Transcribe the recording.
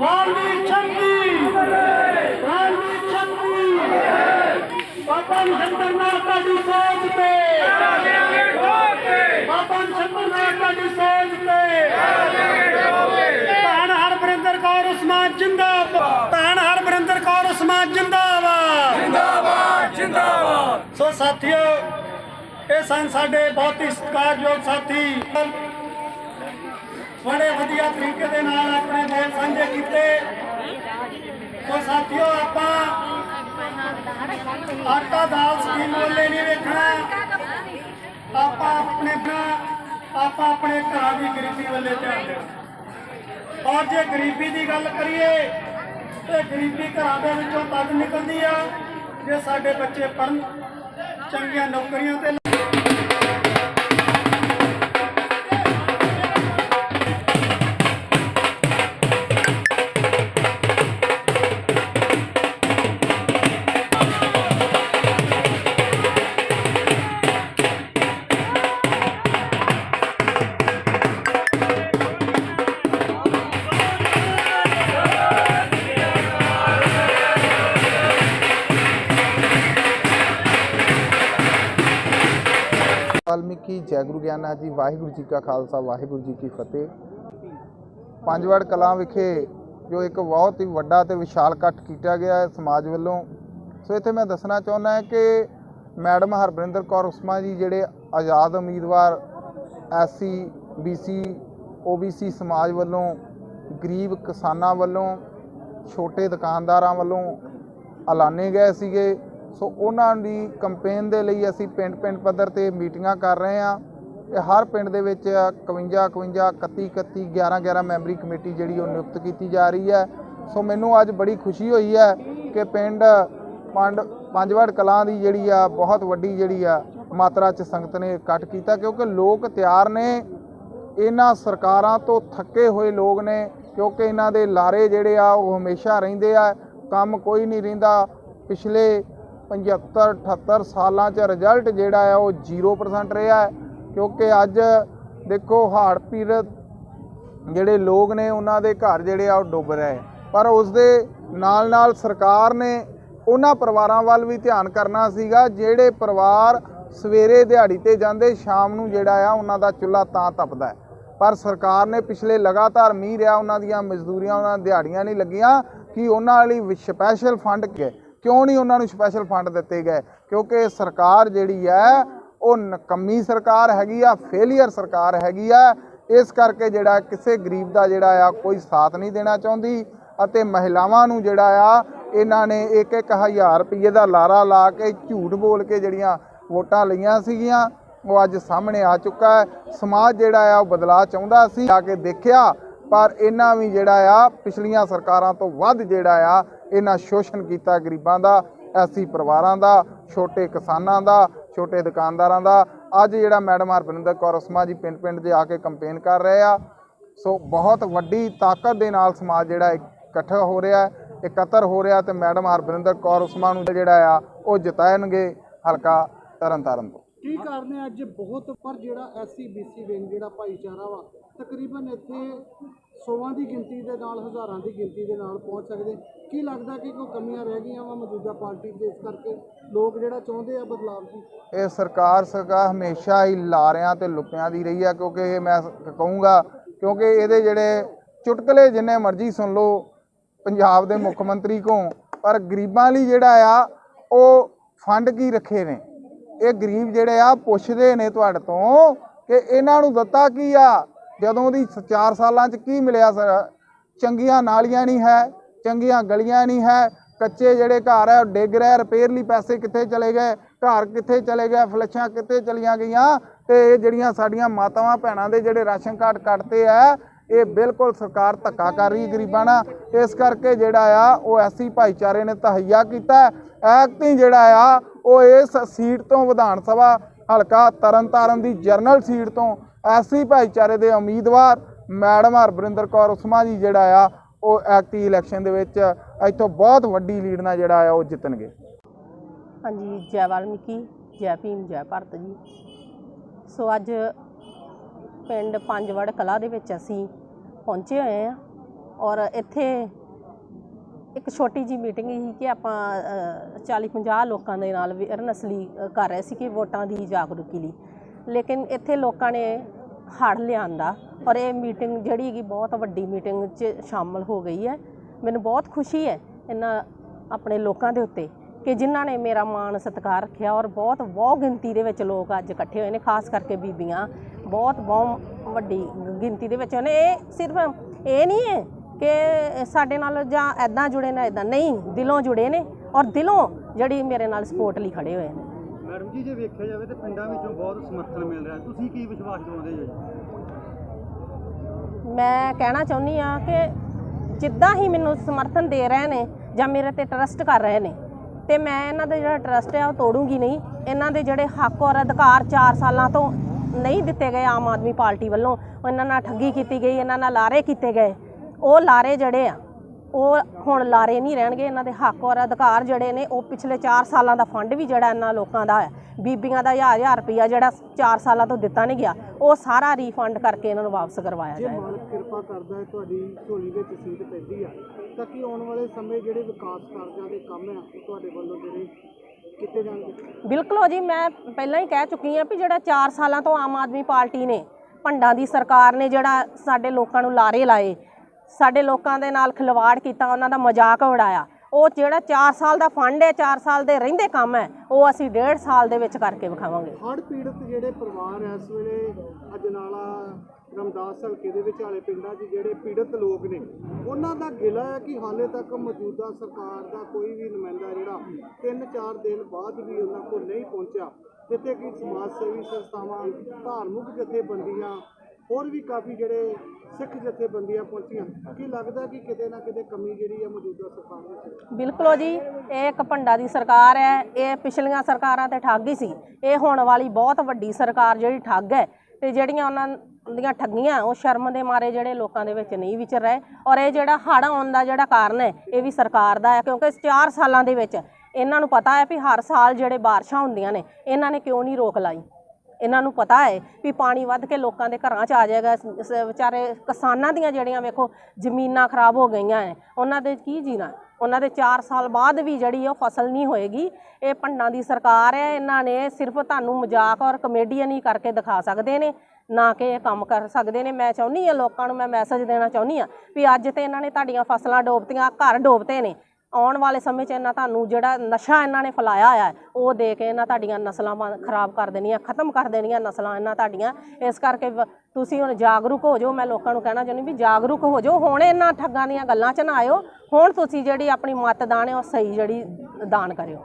ਵਾਲਮੀਕ ਸ਼ਕਤੀ ਵਾਲਮੀਕ ਸ਼ਕਤੀ ਬਾਬਾ ਨਿਸ਼ੰਦਰ ਨਾਲ ਤੁਹਾਡੀ ਸੋਚ ਤੇ। ਬਾਬਾ ਨਿਸ਼ੰਦਰ ਨਾਲ ਤੁਹਾਡੀ ਸੋਚ ਤੇ। ਧੰਨ ਹਰਬਰਿੰਦਰ ਕੌਰ ਉਸਮਾਨ ਜਿੰਦਾਬਾਦ। ਧੰਨ ਹਰਬਰਿੰਦਰ ਕੌਰ ਉਸਮਾਨ ਜਿੰਦਾਬਾਦ। ਜਿੰਦਾਬਾਦ ਜਿੰਦਾਬਾਦ। ਸੋ ਸਾਥੀਓ ਇਹ ਸਨ ਸਾਡੇ ਬਹੁਤ ਹੀ ਸਤਿਕਾਰਯੋਗ ਸਾਥੀ। ਬੜੇ ਵਧੀਆ ਤਰੀਕੇ ਦੇ ਨਾਲ ਆਪਣੇ ਬੋਲ ਸਾਂਝੇ ਸੋ ਸਾਥੀਓ ਆਪਾਂ ਆਟਾ ਦਾਲ ਸਕੀਮ ਵੱਲੇ ਨਹੀਂ ਵੇਖਣਾ। ਆਪਾਂ ਆਪਣੇ ਆਪਣਾ ਆਪਾਂ ਆਪਣੇ ਘਰਾਂ ਦੀ ਗਰੀਬੀ ਵੱਲੇ ਧਿਆਨ ਦੇਣਾ। ਔਰ ਜੇ ਗਰੀਬੀ ਦੀ ਗੱਲ ਕਰੀਏ, ਤੇ ਗਰੀਬੀ ਘਰਾਂ ਦੇ ਵਿੱਚੋਂ ਤਦ ਨਿਕਲਦੀ ਆ, ਜੇ ਸਾਡੇ ਬੱਚੇ ਪੜਨ ਚੰਗੀਆਂ ਨੌਕਰੀਆਂ ਤੇ ਵਾਲਮੀਕੀ ਜੈ ਗੁਰੂ ਗਿਆਨਾ ਜੀ, ਵਾਹਿਗੁਰੂ ਜੀ ਕਾ ਖਾਲਸਾ, ਵਾਹਿਗੁਰੂ ਜੀ ਕੀ ਫਤਿਹ। ਪੰਜਵੜ ਕਲਾਂ ਵਿਖੇ ਜੋ ਇੱਕ ਬਹੁਤ ਹੀ ਵੱਡਾ ਤੇ ਵਿਸ਼ਾਲ ਇਕੱਠ ਕੀਤਾ ਗਿਆ ਹੈ ਸਮਾਜ ਵੱਲੋਂ। ਸੋ ਇੱਥੇ ਮੈਂ ਦੱਸਣਾ ਚਾਹੁੰਦਾ ਹਾਂ ਕਿ ਮੈਡਮ ਹਰਬਰਿੰਦਰ ਕੌਰ ਉਸਮਾ ਜੀ ਜਿਹੜੇ ਆਜ਼ਾਦ ਉਮੀਦਵਾਰ ਐਸਸੀ ਬੀਸੀ ਓਬੀਸੀ ਸਮਾਜ ਵੱਲੋਂ, ਗਰੀਬ ਕਿਸਾਨਾਂ ਵੱਲੋਂ, ਛੋਟੇ ਦੁਕਾਨਦਾਰਾਂ ਵੱਲੋਂ ਐਲਾਨੇ ਗਏ ਸੀਗੇ। ਸੋ ਉਹਨਾਂ ਦੀ ਕੰਪੇਨ ਦੇ ਲਈ ਅਸੀਂ ਪਿੰਡ ਪਿੰਡ ਪੱਧਰ ਤੇ ਮੀਟਿੰਗਾਂ ਕਰ ਰਹੇ ਹਾਂ ਤੇ ਹਰ ਪਿੰਡ ਦੇ ਵਿੱਚ 51 51 31 31 11 11 ਮੈਂਬਰੀ ਕਮੇਟੀ ਜਿਹੜੀ ਉਹ ਨਿਯੁਕਤ ਕੀਤੀ ਜਾ ਰਹੀ ਹੈ। ਸੋ ਮੈਨੂੰ ਅੱਜ ਬੜੀ ਖੁਸ਼ੀ ਹੋਈ ਹੈ ਕਿ ਪਿੰਡ ਪੰਡ, ਪੰਜਵੜ ਕਲਾਂ ਦੀ ਜਿਹੜੀ ਆ ਬਹੁਤ ਵੱਡੀ ਜਿਹੜੀ ਆ ਮਾਤਰਾ 'ਚ ਸੰਗਤ ਨੇ ਇਕੱਠ ਕੀਤਾ ਕਿਉਂਕਿ ਲੋਕ ਤਿਆਰ ਨੇ, ਇਹਨਾਂ ਸਰਕਾਰਾਂ ਤੋਂ ਥੱਕੇ ਹੋਏ ਲੋਕ ਨੇ ਕਿਉਂਕਿ ਇਹਨਾਂ ਦੇ ਲਾਰੇ ਜਿਹੜੇ ਆ ਉਹ ਹਮੇਸ਼ਾ ਰਹਿੰਦੇ ਆ, ਕੰਮ ਕੋਈ ਨਹੀਂ ਰਹਿੰਦਾ। ਪਿਛਲੇ 75 78 ਸਾਲਾਂ 'ਚ ਰਿਜ਼ਲਟ ਜਿਹੜਾ ਆ ਉਹ 0% ਰਿਹਾ ਕਿਉਂਕਿ ਅੱਜ ਦੇਖੋ ਹਾੜ ਪੀੜਤ ਜਿਹੜੇ ਲੋਕ ਨੇ, ਉਹਨਾਂ ਦੇ ਘਰ ਜਿਹੜੇ ਆ ਉਹ ਡੁੱਬ ਰਹੇ। ਪਰ ਉਸ ਦੇ ਨਾਲ ਨਾਲ ਸਰਕਾਰ ਨੇ ਉਹਨਾਂ ਪਰਿਵਾਰਾਂ ਵੱਲ ਵੀ ਧਿਆਨ ਕਰਨਾ ਸੀਗਾ, ਜਿਹੜੇ ਪਰਿਵਾਰ ਸਵੇਰੇ ਦਿਹਾੜੀ ਤੇ ਜਾਂਦੇ, ਸ਼ਾਮ ਨੂੰ ਜਿਹੜਾ ਆ ਉਹਨਾਂ ਦਾ ਚੁੱਲ੍ਹਾ ਤਾਂ ਤਪਦਾ ਪਰ ਸਰਕਾਰ ਨੇ ਪਿਛਲੇ ਲਗਾਤਾਰ ਮੀਂਹ ਰਿਹਾ, ਉਹਨਾਂ ਦੀਆਂ ਮਜ਼ਦੂਰੀਆਂ, ਉਹਨਾਂ ਦਿਹਾੜੀਆਂ ਨਹੀਂ ਲੱਗੀਆਂ, ਕਿ ਉਹਨਾਂ ਲਈ ਸਪੈਸ਼ਲ ਫੰਡ ਕਿ ਕਿਉਂ ਨਹੀਂ ਉਹਨਾਂ ਨੂੰ ਸਪੈਸ਼ਲ ਫੰਡ ਦਿੱਤੇ ਗਏ? ਕਿਉਂਕਿ ਸਰਕਾਰ ਜਿਹੜੀ ਹੈ, ਉਹ ਨਕੰਮੀ ਸਰਕਾਰ ਹੈਗੀ ਆ ਫੇਲੀਅਰ ਸਰਕਾਰ ਹੈਗੀ ਆ। ਇਸ ਕਰਕੇ ਜਿਹੜਾ ਕਿਸੇ ਗਰੀਬ ਦਾ ਜਿਹੜਾ ਆ, ਕੋਈ ਸਾਥ ਨਹੀਂ ਦੇਣਾ ਚਾਹੁੰਦੀ ਅਤੇ ਮਹਿਲਾਵਾਂ ਨੂੰ ਜਿਹੜਾ ਆ, ਇਹਨਾਂ ਨੇ ਇੱਕ ਇੱਕ ਹਜ਼ਾਰ ਰੁਪਏ ਦਾ ਲਾਰਾ ਲਾ ਕੇ ਝੂਠ ਬੋਲ ਕੇ ਜਿਹੜੀਆਂ ਵੋਟਾਂ ਲਈਆਂ ਸੀਗੀਆਂ, ਉਹ ਅੱਜ ਸਾਹਮਣੇ ਆ ਚੁੱਕਾ ਹੈ। ਸਮਾਜ ਜਿਹੜਾ ਆ, ਉਹ ਬਦਲਾਅ ਚਾਹੁੰਦਾ ਸੀ। ਆ ਕੇ ਦੇਖਿਆ ਪਰ ਇਹਨਾਂ ਵੀ ਜਿਹੜਾ ਆ, ਪਿਛਲੀਆਂ ਸਰਕਾਰਾਂ ਤੋਂ ਵੱਧ ਜਿਹੜਾ ਆ, ਇਹਨਾਂ ਸ਼ੋਸ਼ਣ ਕੀਤਾ ਗਰੀਬਾਂ ਦਾ, ਐਸੀ ਪਰਿਵਾਰਾਂ ਦਾ, ਛੋਟੇ ਕਿਸਾਨਾਂ ਦਾ, ਛੋਟੇ ਦੁਕਾਨਦਾਰਾਂ ਦਾ। ਅੱਜ ਜਿਹੜਾ ਮੈਡਮ ਹਰਪਿੰਦਰ ਕੌਰ ਉਸਮਾ ਜੀ ਪਿੰਡ ਪਿੰਡ ਦੇ ਆ ਕੇ ਕੰਪੇਨ ਕਰ ਰਹੇ ਆ। ਸੋ ਬਹੁਤ ਵੱਡੀ ਤਾਕਤ ਦੇ ਨਾਲ ਸਮਾਜ ਜਿਹੜਾ ਇਕੱਠਾ ਹੋ ਰਿਹਾ ਇਕੱਤਰ ਹੋ ਰਿਹਾ ਤੇ ਮੈਡਮ ਹਰਪਿੰਦਰ ਕੌਰ ਉਸਮਾ ਨੂੰ ਜਿਹੜਾ ਆ, ਉਹ ਜਿਤਾਉਣਗੇ ਹਲਕਾ ਤਰਨਤਾਰਨ ਤੋਂ। ਕੀ ਕਾਰਨ ਹੈ? ਅੱਜ ਬਹੁਤ, ਪਰ ਜਿਹੜਾ ਐਸਸੀ ਬੀਸੀ ਵਿੰਗ ਜਿਹੜਾ ਭਾਈਚਾਰਾ ਵਾ ਤਕਰੀਬਨ ਇੱਥੇ ਸੌਵਾਂ ਦੀ ਗਿਣਤੀ ਦੇ ਨਾਲ, ਹਜ਼ਾਰਾਂ ਦੀ ਗਿਣਤੀ ਦੇ ਨਾਲ ਪਹੁੰਚ ਸਕਦੇ। ਕੀ ਲੱਗਦਾ ਕਿ ਕੋਈ ਕਮੀਆਂ ਰਹਿ ਗਈਆਂ ਵਾ ਮੌਜੂਦਾ ਪਾਰਟੀ ਦੇ ਇਸ ਕਰਕੇ? ਲੋਕ ਜਿਹੜਾ ਚਾਹੁੰਦੇ ਆ ਬਦਲਾਵ ਦੀ ਇਹ ਸਰਕਾਰ ਸਰਕਾਰ ਹਮੇਸ਼ਾ ਹੀ ਲਾਰਿਆਂ ਤੇ ਲੁੱਟਿਆਂ ਦੀ ਰਹੀ ਆ, ਕਿਉਂਕਿ ਇਹ ਮੈਂ ਕਹੂੰਗਾ, ਕਿਉਂਕਿ ਇਹਦੇ ਜਿਹੜੇ ਚੁਟਕਲੇ ਜਿੰਨੇ ਮਰਜ਼ੀ ਸੁਣ ਲਓ, ਪੰਜਾਬ ਦੇ ਮੁੱਖ ਮੰਤਰੀ ਕੋ ਪਰ ਗਰੀਬਾਂ ਲਈ ਜਿਹੜਾ ਆ, ਉਹ ਫੰਡ ਕੀ ਰੱਖੇ ਨੇ? ਇਹ ਗਰੀਬ ਜਿਹੜੇ ਆ, ਪੁੱਛਦੇ ਨੇ ਤੁਹਾਡੇ ਤੋਂ ਕਿ ਇਹਨਾਂ ਨੂੰ ਦਿੱਤਾ ਕੀ ਆ? ਜਦੋਂ ਦੀ 4 ਸਾਲਾਂ ਚ ਕੀ ਮਿਲਿਆ ਸਰ ਚੰਗੀਆਂ ਨਾਲੀਆਂ ਨਹੀਂ ਹੈ, ਚੰਗੀਆਂ ਗਲੀਆਂ ਨਹੀਂ ਹੈ, ਕੱਚੇ ਜਿਹੜੇ ਘਰ ਹੈ ਉਹ ਡਿੱਗ ਰਹੇ ਰਿਪੇਅਰ ਲਈ ਪੈਸੇ ਕਿੱਥੇ ਚਲੇ ਗਏ, ਘਰ ਕਿੱਥੇ ਚਲੇ ਗਏ, ਫਲੱਸ਼ਾਂ ਕਿੱਥੇ ਚਲੀਆਂ ਗਈਆਂ ਤੇ ਇਹ ਜਿਹੜੀਆਂ ਸਾਡੀਆਂ ਮਾਤਾਵਾਂ ਭੈਣਾਂ ਦੇ ਜਿਹੜੇ ਰਾਸ਼ਨ ਕਾਰਡ ਕੱਟਦੇ ਆ, ਇਹ ਬਿਲਕੁਲ ਸਰਕਾਰ ਧੱਕਾ ਕਰ ਰਹੀ ਗਰੀਬਾਂ ਨਾਲ। ਇਸ ਕਰਕੇ ਜਿਹੜਾ ਆ, ਉਹ ਐਸੀ ਭਾਈਚਾਰੇ ਨੇ ਤਹਈਆ ਕੀਤਾ। ਐਕਟ ਹੀ ਜਿਹੜਾ ਆ, ਉਹ ਇਸ ਸੀਟ ਤੋਂ ਵਿਧਾਨ ਸਭਾ ਹਲਕਾ ਤਰਨਤਾਰਨ ਦੀ ਜਰਨਲ ਸੀਟ ਤੋਂ ਐਸੀ ਭਾਈਚਾਰੇ ਦੇ ਉਮੀਦਵਾਰ ਮੈਡਮ ਹਰਬਰਿੰਦਰ ਕੌਰ ਉਸਮਾ ਜੀ ਜਿਹੜਾ ਆ, ਉਹ ਐਕਟੀ ਇਲੈਕਸ਼ਨ ਦੇ ਵਿੱਚ ਇੱਥੋਂ ਬਹੁਤ ਵੱਡੀ ਲੀਡ ਨਾਲ ਜਿਹੜਾ ਆ, ਉਹ ਜਿੱਤਣਗੇ। ਹਾਂਜੀ, ਜੈ ਵਾਲਮੀਕੀ, ਜੈ ਭੀਮ, ਜੈ ਭਾਰਤ ਜੀ। ਸੋ ਅੱਜ ਪਿੰਡ ਪੰਜਵੜ ਕਲਾ ਦੇ ਵਿੱਚ ਅਸੀਂ ਪਹੁੰਚੇ ਹੋਏ ਆ ਔਰ ਇੱਥੇ ਇੱਕ ਛੋਟੀ ਜੀ ਮੀਟਿੰਗ ਸੀ ਕਿ ਆਪਾਂ 40-50 ਲੋਕਾਂ ਦੇ ਨਾਲ ਅਵੇਅਰਨੈਸ ਲਈ ਕਰ ਰਹੇ ਸੀ ਕਿ ਵੋਟਾਂ ਦੀ ਜਾਗਰੂਕੀ ਲਈ। ਲੇਕਿਨ ਇੱਥੇ ਲੋਕਾਂ ਨੇ ਹੜ ਲਿਆਂਦਾ ਔਰ ਇਹ ਮੀਟਿੰਗ ਜਿਹੜੀ ਹੈਗੀ ਬਹੁਤ ਵੱਡੀ ਮੀਟਿੰਗ 'ਚ ਸ਼ਾਮਲ ਹੋ ਗਈ ਹੈ। ਮੈਨੂੰ ਬਹੁਤ ਖੁਸ਼ੀ ਹੈ ਇਹਨਾਂ ਆਪਣੇ ਲੋਕਾਂ ਦੇ ਉੱਤੇ ਕਿ ਜਿਨ੍ਹਾਂ ਨੇ ਮੇਰਾ ਮਾਣ ਸਤਿਕਾਰ ਰੱਖਿਆ ਔਰ ਬਹੁਤ ਬਹੁ ਗਿਣਤੀ ਦੇ ਵਿੱਚ ਲੋਕ ਅੱਜ ਇਕੱਠੇ ਹੋਏ ਨੇ, ਖਾਸ ਕਰਕੇ ਬੀਬੀਆਂ। ਬਹੁਤ ਬਹੁ ਵੱਡੀ ਗਿਣਤੀ ਦੇ ਵਿੱਚ ਨੇ। ਇਹ ਸਿਰਫ ਇਹ ਨਹੀਂ ਹੈ ਕਿ ਸਾਡੇ ਨਾਲ ਜਾਂ ਐਦਾਂ ਜੁੜੇ ਨੇ ਐਦਾਂ ਨਹੀਂ ਦਿਲੋਂ ਜੁੜੇ ਨੇ ਔਰ ਦਿਲੋਂ ਜਿਹੜੀ ਮੇਰੇ ਨਾਲ ਸਪੋਰਟ ਲਈ ਖੜੇ ਹੋਏ ਨੇ। ਮੈਡਮ ਜੀ ਜੇ ਵੇਖਿਆ ਜਾਵੇ ਤੇ ਪਿੰਡਾਂ ਵਿੱਚੋਂ ਬਹੁਤ ਸਮਰਥਨ ਮਿਲ ਰਿਹਾ। ਤੁਸੀਂ ਕੀ ਵਿਸ਼ਵਾਸ ਦਿਵਾਉਂਦੇ ਜੀ? ਮੈਂ ਕਹਿਣਾ ਚਾਹੁੰਦੀ ਆ ਕਿ ਜਿੱਦਾਂ ਹੀ ਮੈਨੂੰ ਸਮਰਥਨ ਦੇ ਰਹੇ ਨੇ ਜਾਂ ਮੇਰੇ ਤੇ ਟਰਸਟ ਕਰ ਰਹੇ ਨੇ ਤੇ ਮੈਂ ਇਹਨਾਂ ਦਾ ਜਿਹੜਾ ਟਰਸਟ ਹੈ ਉਹ ਤੋੜੂੰਗੀ ਨਹੀਂ। ਇਹਨਾਂ ਦੇ ਜਿਹੜੇ ਹੱਕ ਔਰ ਅਧਿਕਾਰ 4 ਸਾਲਾਂ ਤੋਂ ਨਹੀਂ ਦਿੱਤੇ ਗਏ ਆਮ ਆਦਮੀ ਪਾਰਟੀ ਵੱਲੋਂ ਉਹ ਇਹਨਾਂ ਨਾਲ ਠੱਗੀ ਕੀਤੀ ਗਈ ਇਹਨਾਂ ਨਾਲ ਲਾਰੇ ਕੀਤੇ ਗਏ। ਉਹ ਲਾਰੇ ਜਿਹੜੇ ਆ ਉਹ ਹੁਣ ਲਾਰੇ ਨਹੀਂ ਰਹਿਣਗੇ ਇਹਨਾਂ ਦੇ ਹੱਕ ਔਰ ਅਧਿਕਾਰ ਜਿਹੜੇ ਨੇ ਉਹ ਪਿਛਲੇ 4 ਸਾਲਾਂ ਦਾ ਫੰਡ ਵੀ ਜਿਹੜਾ ਇਹਨਾਂ ਲੋਕਾਂ ਦਾ ਹੈ। ਬੀਬੀਆਂ ਦਾ ਹਜ਼ਾਰ ਹਜ਼ਾਰ ਰੁਪਈਆ ਜਿਹੜਾ 4 ਸਾਲਾਂ ਤੋਂ ਦਿੱਤਾ ਨਹੀਂ ਗਿਆ ਉਹ ਸਾਰਾ ਰੀਫੰਡ ਕਰਕੇ ਇਹਨਾਂ ਨੂੰ ਵਾਪਸ ਕਰਵਾਇਆ ਜੇ ਜਾਏਗਾ। ਮਾਲਕ ਕਿਰਪਾ ਕਰਦਾ ਹੈ ਤੁਹਾਡੀ ਝੋਲੀ ਵਿੱਚ ਸੀਟ ਪੈਂਦੀ ਆ ਤਾਂ ਕਿ ਆਉਣ ਵਾਲੇ ਸਮੇਂ ਜਿਹੜੇ ਵਿਕਾਸ ਕਾਰਜਾਂ ਦੇ ਕੰਮ ਆ ਉਹ ਤੁਹਾਡੇ ਵੱਲੋਂ ਜਿਹੜੇ ਕੀਤੇ ਜਾਣਗੇ? ਬਿਲਕੁਲ ਜੀ ਮੈਂ ਪਹਿਲਾਂ ਹੀ ਕਹਿ ਚੁੱਕੀ ਹਾਂ ਵੀ ਜਿਹੜਾ 4 ਸਾਲਾਂ ਤੋਂ ਆਮ ਆਦਮੀ ਪਾਰਟੀ ਨੇ ਭੰਡਾਂ ਦੀ ਸਰਕਾਰ ਨੇ ਜਿਹੜਾ ਸਾਡੇ ਲੋਕਾਂ ਨੂੰ ਲਾਰੇ ਲਾਏ ਸਾਡੇ ਲੋਕਾਂ ਦੇ ਨਾਲ ਖਿਲਵਾੜ ਕੀਤਾ, ਉਹਨਾਂ ਦਾ ਮਜ਼ਾਕ ਉਡਾਇਆ। ਉਹ ਜਿਹੜਾ 4 ਸਾਲ ਦਾ ਫੰਡ ਹੈ 4 ਸਾਲ ਦੇ ਰਹਿੰਦੇ ਕੰਮ ਹੈ, ਉਹ ਅਸੀਂ 1.5 ਸਾਲ ਦੇ ਵਿੱਚ ਕਰਕੇ ਵਿਖਾਵਾਂਗੇ। ਹੜ੍ਹ ਪੀੜਤ ਜਿਹੜੇ ਪਰਿਵਾਰ ਐ ਇਸ ਵੇਲੇ ਅਜਨਾਲਾ, ਰਮਦਾਸ ਹਲਕੇ ਦੇ ਵਿਚਾਲੇ ਪਿੰਡਾਂ 'ਚ ਜਿਹੜੇ ਪੀੜਤ ਲੋਕ ਨੇ, ਉਹਨਾਂ ਦਾ ਗਿਲਾ ਹੈ ਕਿ ਹਾਲੇ ਤੱਕ ਮੌਜੂਦਾ ਸਰਕਾਰ ਦਾ ਕੋਈ ਵੀ ਨੁਮਾਇੰਦਾ ਜਿਹੜਾ 3-4 ਦਿਨ ਬਾਅਦ ਵੀ ਉਹਨਾਂ ਕੋਲ ਨਹੀਂ ਪਹੁੰਚਿਆ। ਜਿੱਥੇ ਕਿ ਸਮਾਜ ਸੇਵੀ ਸੰਸਥਾਵਾਂ, ਧਾਰਮਿਕ ਜਥੇਬੰਦੀਆਂ, ਹੋਰ ਵੀ ਕਾਫੀ ਜਿਹੜੇ ਸਿੱਖ ਜਥੇਬੰਦੀਆਂ ਪਹੁੰਚੀਆਂ। ਕੀ ਲੱਗਦਾ ਕਿ ਕਿਤੇ ਨਾ ਕਿਤੇ ਕਮੀ ਜਿਹੜੀ ਹੈ ਮੌਜੂਦਾ ਸਰਕਾਰ ਵਿੱਚ ਬਿਲਕੁਲ ਜੀ, ਇਹ ਇੱਕ ਭੰਡਾ ਦੀ ਸਰਕਾਰ ਹੈ। ਇਹ ਪਿਛਲੀਆਂ ਸਰਕਾਰਾਂ ਤੇ ਠੱਗ ਹੀ ਸੀ। ਇਹ ਹੋਣ ਵਾਲੀ ਬਹੁਤ ਵੱਡੀ ਸਰਕਾਰ ਜਿਹੜੀ ਠੱਗ ਹੈ ਤੇ ਜਿਹੜੀਆਂ ਉਹਨਾਂ ਦੀਆਂ ਠੱਗੀਆਂ, ਉਹ ਸ਼ਰਮ ਦੇ ਮਾਰੇ ਜਿਹੜੇ ਲੋਕਾਂ ਦੇ ਵਿੱਚ ਨਹੀਂ ਵਿਚਰ ਰਹੇ। ਔਰ ਇਹ ਜਿਹੜਾ ਹੜ੍ਹ ਆਉਣ ਦਾ ਜਿਹੜਾ ਕਾਰਨ ਹੈ, ਇਹ ਵੀ ਸਰਕਾਰ ਦਾ ਹੈ। ਕਿਉਂਕਿ ਇਸ 4 ਸਾਲਾਂ ਦੇ ਵਿੱਚ ਇਹਨਾਂ ਨੂੰ ਪਤਾ ਹੈ ਵੀ ਹਰ ਸਾਲ ਜਿਹੜੇ ਬਾਰਿਸ਼ਾਂ ਹੁੰਦੀਆਂ ਨੇ, ਇਹਨਾਂ ਨੇ ਕਿਉਂ ਨਹੀਂ ਰੋਕ ਲਾਈ? ਇਹਨਾਂ ਨੂੰ ਪਤਾ ਹੈ ਵੀ ਪਾਣੀ ਵੱਧ ਕੇ ਲੋਕਾਂ ਦੇ ਘਰਾਂ 'ਚ ਆ ਜਾਏਗਾ। ਸ- ਵਿਚਾਰੇ ਕਿਸਾਨਾਂ ਦੀਆਂ ਜਿਹੜੀਆਂ ਵੇਖੋ, ਜ਼ਮੀਨਾਂ ਖਰਾਬ ਹੋ ਗਈਆਂ ਹੈ ਉਹਨਾਂ ਦੇ ਕੀ ਜੀਣਾ? ਉਹਨਾਂ ਦੇ 4 ਸਾਲ ਬਾਅਦ ਵੀ ਜਿਹੜੀ ਉਹ ਫਸਲ ਨਹੀਂ ਹੋਏਗੀ। ਇਹ ਭੰਡਾਂ ਦੀ ਸਰਕਾਰ ਹੈ ਇਹਨਾਂ ਨੇ ਸਿਰਫ ਤੁਹਾਨੂੰ ਮਜ਼ਾਕ ਔਰ ਕਮੇਡੀਅਨ ਹੀ ਕਰਕੇ ਦਿਖਾ ਸਕਦੇ ਨੇ, ਨਾ ਕਿ ਇਹ ਕੰਮ ਕਰ ਸਕਦੇ ਨੇ। ਮੈਂ ਚਾਹੁੰਦੀ ਹਾਂ ਲੋਕਾਂ ਨੂੰ, ਮੈਂ ਮੈਸੇਜ ਦੇਣਾ ਚਾਹੁੰਦੀ ਹਾਂ ਵੀ ਅੱਜ ਤੇ ਇਹਨਾਂ ਨੇ ਤੁਹਾਡੀਆਂ ਫਸਲਾਂ ਡੋਬਤੀਆਂ, ਘਰ ਡੋਬਤੇ ਨੇ। ਆਉਣ ਵਾਲੇ ਸਮੇਂ 'ਚ ਇਹਨਾਂ ਤੁਹਾਨੂੰ ਜਿਹੜਾ ਨਸ਼ਾ ਇਹਨਾਂ ਨੇ ਫੈਲਾਇਆ ਹੋਇਆ ਉਹ ਦੇ ਕੇ ਇਹਨਾਂ ਤੁਹਾਡੀਆਂ ਨਸਲਾਂ ਖਰਾਬ ਕਰ ਦੇਣੀਆਂ, ਖਤਮ ਕਰ ਦੇਣੀਆਂ ਨਸਲਾਂ ਇਹਨਾਂ ਤੁਹਾਡੀਆਂ। ਇਸ ਕਰਕੇ ਵ- ਤੁਸੀਂ ਹੁਣ ਜਾਗਰੂਕ ਹੋ ਜਾਓ, ਮੈਂ ਲੋਕਾਂ ਨੂੰ ਕਹਿਣਾ ਚਾਹੁੰਦੀ ਵੀ ਜਾਗਰੂਕ ਹੋ ਜਾਓ। ਹੁਣ ਇਹਨਾਂ ਠੱਗਾਂ ਦੀਆਂ ਗੱਲਾਂ 'ਚ ਨਾ ਆਇਓ। ਹੁਣ ਤੁਸੀਂ ਜਿਹੜੀ ਆਪਣੀ ਮਤਦਾਨ ਹੈ, ਉਹ ਸਹੀ ਜਿਹੜੀ ਦਾਨ ਕਰਿਓ।